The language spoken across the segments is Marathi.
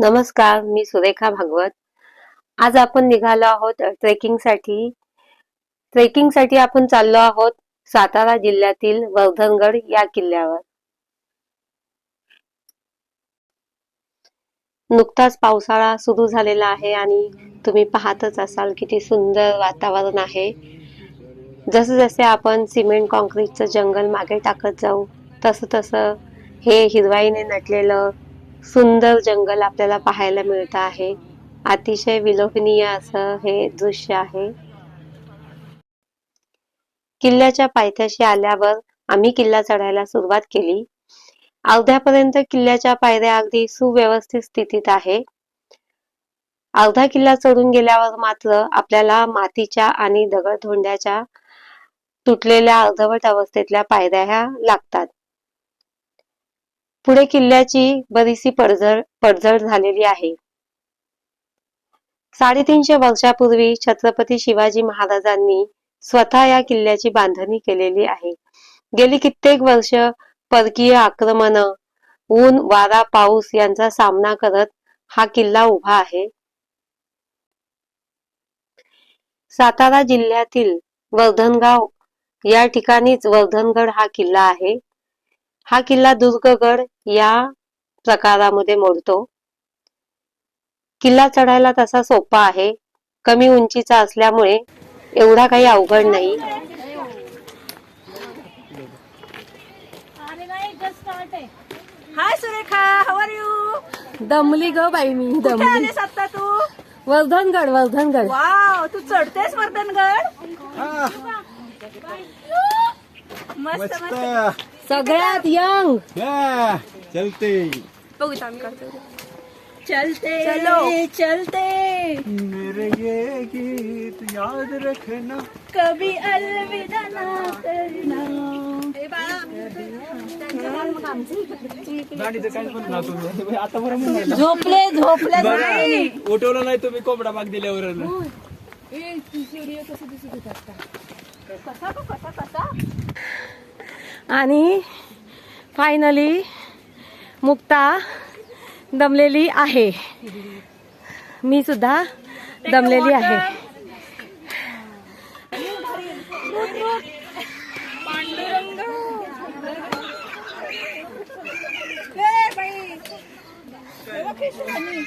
नमस्कार मी सुरेखा भागवत. आज आपण निघालो आहोत ट्रेकिंगसाठी ट्रेकिंगसाठी आपण चाललो आहोत सातारा जिल्ह्यातील वर्धनगड या किल्ल्यावर. नुकताच पावसाळा सुरू झालेला आहे आणि तुम्ही पाहतच असाल किती सुंदर वातावरण आहे. जसे जसे आपण सिमेंट कॉन्क्रीटचं जंगल मागे टाकत जाऊ तसं तसं हे हिरवाईने नटलेलं सुंदर जंगल आपल्याला पाहायला मिळत आहे. अतिशय विलोभनीय असं हे दृश्य आहे. किल्ल्याच्या पायथ्याशी आल्यावर आम्ही किल्ला चढायला सुरुवात केली. अर्ध्यापर्यंत किल्ल्याच्या पायऱ्या अगदी सुव्यवस्थित स्थितीत आहे. अर्धा किल्ला चढून गेल्यावर मात्र आपल्याला मातीच्या आणि दगडधोंड्याच्या तुटलेल्या अर्धवट अवस्थेतल्या पायऱ्या ह्या लागतात. पुढे किल्ल्याची बरीचशी पडझड पडझड झालेली आहे. साडेतीनशे वर्षापूर्वी छत्रपती शिवाजी महाराजांनी स्वतः या किल्ल्याची बांधणी केलेली आहे. गेली कित्येक वर्ष परकीय आक्रमण ऊन वारा पाऊस यांचा सामना करत हा किल्ला उभा आहे. सातारा जिल्ह्यातील वर्धनगाव या ठिकाणीच वर्धनगड हा किल्ला आहे. हा किल्ला दुर्गगड या प्रकारामध्ये मोडतो. किल्ला चढायला तसा सोपा आहे. कमी उंचीचा असल्यामुळे एवढा काही अवघड नाही. Hi Surekha. How are you दमली ग बाई मी आता तू? वर्धनगड वर्धनगड. वाव तू चढतेस वर्धनगड? मस्त. मस्त. सगळ्यात यंग या, चलते. बघू इथं आम्ही करतो चलते चलो. चलते. मेरे ये गीत याद रखना. कभी अलविदा ना करना. आता बरं झोपले झोपले नाही. उठवलं नाही तुम्ही कोंबडा भाग दिल्यावर कसा कसा कसा? आणि फायनली मुक्ता दमलेली आहे. मी सुद्धा दमलेली आहे. ए बाई ए बघ, कशी राणी.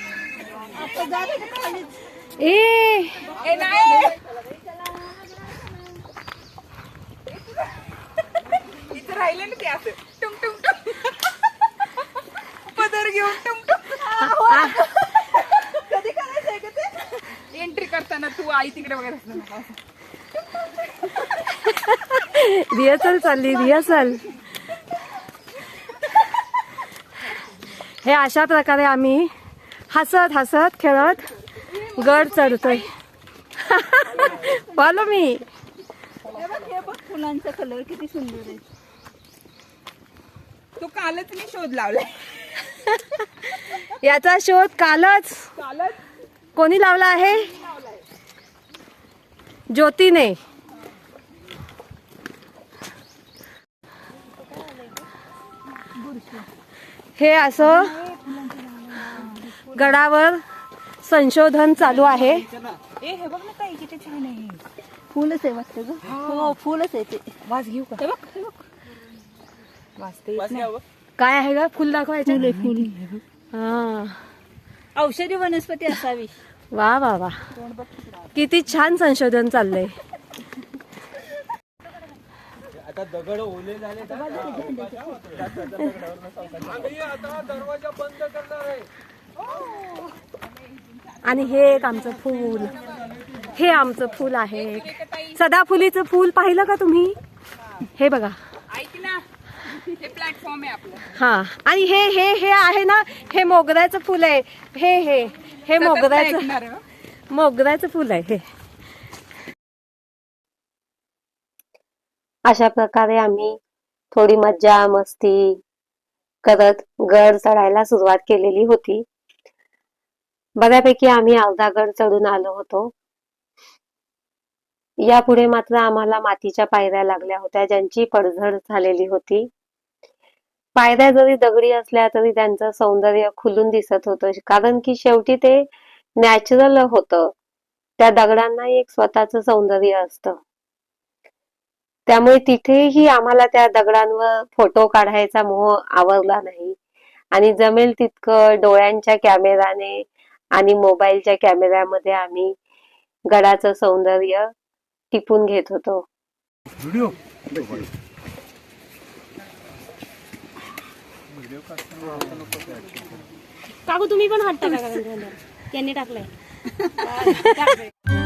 आता जा रे खाली. ए ए नाही इथं राहिले ना ते असं टुंग टुंग टुंग. पदर घेऊन टुंग टुंग. कधी करायचंय का ते? एंट्री करताना तू आई तिकडे वगैरे असणार रिहर्सल चालली रिहर्सल हे अशा प्रकारे आम्ही हसत हसत खेळत गड चढतोय. बोलो मी. फुलांचा कलर किती सुंदर आहे. तो कालच मी शोध लावलाय. याचा शोध कालच? कालच. कोणी लावला आहे? ज्योतीने. हे असं गडावर संशोधन चालू आहे. ए हे बघ ना ताई किती छान आहे. फुलच आहे वाटतं ग. हो. फुलच आहे ते. वास घेऊ का? हे बघ हे बघ. काय आहे का फुल दाखवायचं फुल फुल हा. औषधी वनस्पती असावी. वा वा वा. किती छान संशोधन चाललंय. आता दगड ओले झाले आता दरवाजा बंद करणार आहे. आणि हे एक आमचं फूल. हे आमचं फूल आहे सदाफुलीचं फूल पाहिलं का तुम्ही? हे बघा. हे प्लॅटफॉर्म आहे आपलं. हा. आणि हे हे हे आहे ना हे मोगऱ्याचं फुल आहे. हे हे हे मोगऱ्याचं हं. मोगऱ्याचं फुल आहे हे. अशा प्रकारे आम्ही थोडी मज्जा मस्ती करत गड चढायला सुरुवात केलेली होती. बऱ्यापैकी आम्ही अर्धा गड चढून आलो होतो. यापुढे मात्र आम्हाला मातीच्या पायऱ्या लागल्या होत्या ज्यांची पडझड झालेली होती. पायऱ्या जरी दगडी असल्या तरी त्यांचं सौंदर्य खुलून दिसत होतं. कारण की शेवटी ते नॅचरल होतं. त्या दगडांना एक स्वतःच सौंदर्य असतं. त्यामुळे तिथेही आम्हाला त्या दगडांवर फोटो काढायचा मोह आवरला नाही. आणि जमेल तितकं डोळ्यांच्या कॅमेराने आणि मोबाईलच्या कॅमेऱ्यामध्ये आम्ही गडाचं सौंदर्य टिपून घेत होतो. काकू तुम्ही पण हात टाका त्यांनी टाकलाय.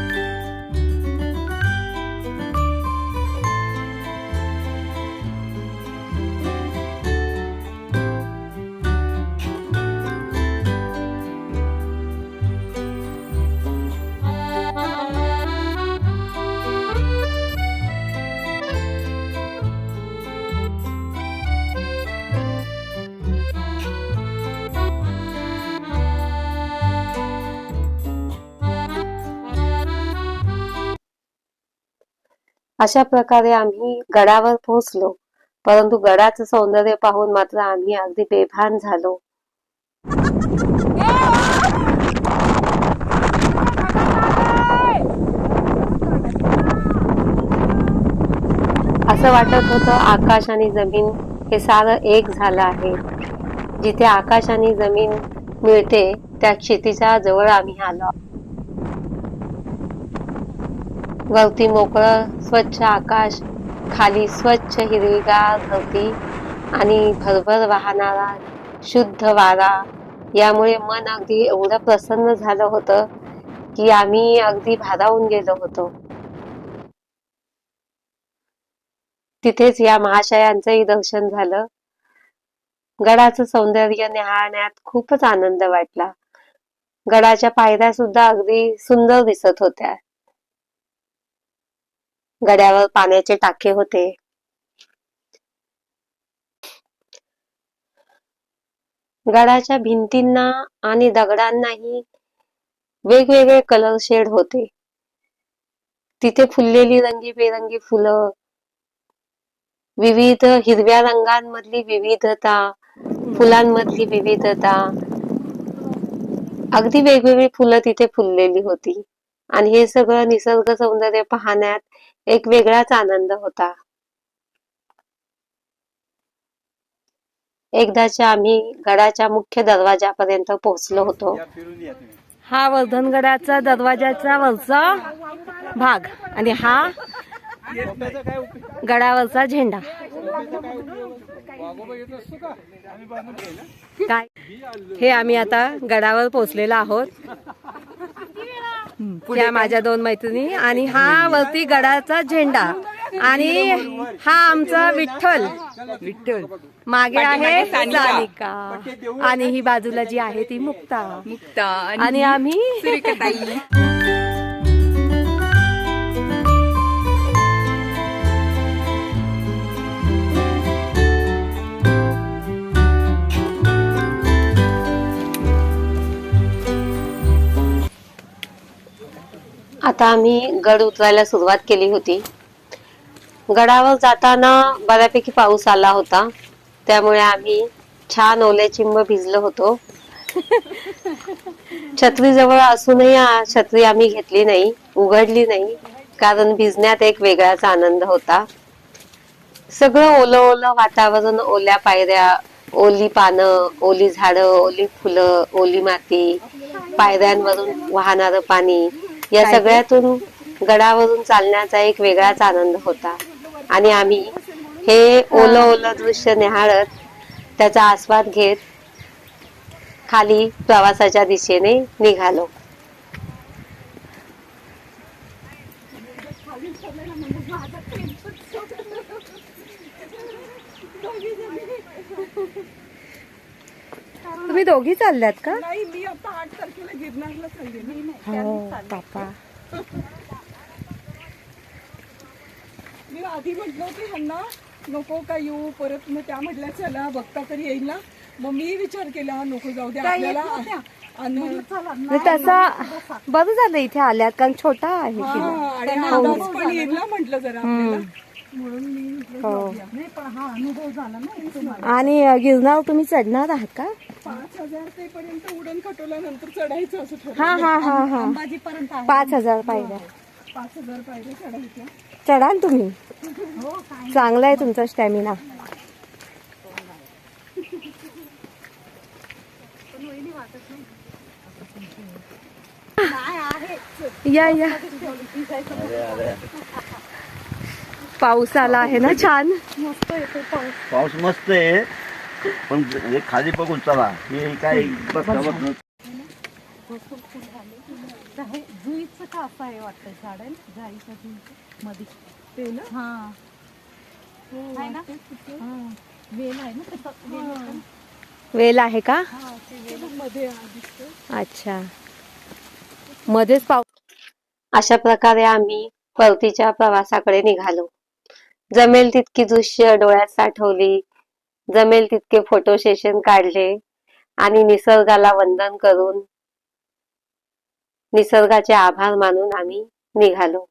अशा प्रकारे आम्ही गडावर पोहोचलो. परंतु गडाचं सौंदर्य पाहून मात्र आम्ही अगदी बेभान झालो. असं वाटत होतं आकाश आणि जमीन हे सारं एक झालं आहे. जिथे आकाश आणि जमीन मिळते त्या क्षितिजा जवळ आम्ही आलो. वरती मोकळं स्वच्छ आकाश खाली स्वच्छ हिरवीगार धरती आणि भरभर वाहणारा शुद्ध वारा. यामुळे मन अगदी एवढं प्रसन्न झालं होतं की आम्ही अगदी भारावून गेलो होतो. तिथेच या महाशयांचंही दर्शन झालं. गडाचं सौंदर्य निहाळण्यात खूपच आनंद वाटला. गडाच्या पायऱ्या सुद्धा अगदी सुंदर दिसत होत्या. गड्यावर पाण्याचे टाके होते. गडाच्या भिंतींना आणि दगडांनाही वेगवेगळे कलर शेड होते. तिथे फुललेली रंगीबेरंगी फुलं विविध हिरव्या रंगांमधली विविधता फुलांमधली विविधता. अगदी वेगवेगळी फुलं तिथे फुललेली होती. आणि हे सगळं निसर्ग सौंदर्य पाहण्यात एक वेगळाच आनंद होता. एकदाच्या आम्ही गडाच्या मुख्य दरवाजापर्यंत पोहोचलो होतो. हा वर्धनगडाचा दरवाजाचा वरचा भाग आणि हा गडावरचा झेंडा. काय? हे आम्ही आता गडावर पोहोचलेलो आहोत. त्या माझ्या दोन मैत्रिणी आणि हा वरती गडाचा झेंडा. आणि हा आमचा विठ्ठल. विठ्ठल. मागे आहे. सानिका. आणि ही बाजूला जी आहे ती मुक्ता. मुक्ता. आणि आम्ही आता आम्ही गड उतरायला सुरुवात केली होती. गडावर जाताना बऱ्यापैकी पाऊस आला होता. त्यामुळे आम्ही छान ओल्या चिंब भिजलो होतो. छत्री जवळ असूनही छत्री आम्ही घेतली नाही उघडली नाही कारण भिजण्यात एक वेगळाच आनंद होता. सगळं ओलं ओलं वातावरण ओल्या पायऱ्या ओली पानं ओली झाडं ओली फुलं ओली माती पायऱ्यांवरून वाहणारं पाणी या सगळ्यातून गडावरून चालण्याचा एक वेगळाच आनंद होता. आणि आम्ही हे ओलं ओलं दृश्य निहाळत त्याचा आस्वाद घेत खाली प्रवासाच्या दिशेने निघालो. तुम्ही दोघी चालल्यात का? नाही मी आता आठ तारखेला गिरनारला चालले ना. हो बापा. मी आधी म्हटलं होते ह्यांना नको का येऊ परत मग त्या म्हटल्या चला बघता तरी येईल ना. मग मी विचार केला नको जाऊ द्या आपल्याला आणि म्हणजे तसा बरं झालं इथे आल्यात कारण छोटा आहे हा, आणि पण येईल ना म्हटलं जरा आपल्याला. हो. आणि अ, गिरनार तुम्ही चढणार आहात का? पाच हजार ते पर्यंत उडण खटवल्यानंतर चढायचं असं ठरलं हा हा हा हा. पाच हजार पाहिजे. पाच हजार पाहिजे चढायचं. चढाल तुम्ही? चांगला आहे तुमचा स्टॅमिना. या या. पाऊस आला आहे ना छान? पाऊस. मस्त आहे. पण हे खाली बघून चला. हे काय बघता बघ वेल आहे का? अच्छा. मध्येच पाऊस अशा प्रकारे आम्ही परतीच्या प्रवासाकडे निघालो. जमेल तितकी दृश्य डोळ्यात साठवली जमेल तितके फोटो सेशन काढले आणि निसर्गाला वंदन करून निसर्गाचे आभार मानून आम्ही निघालो.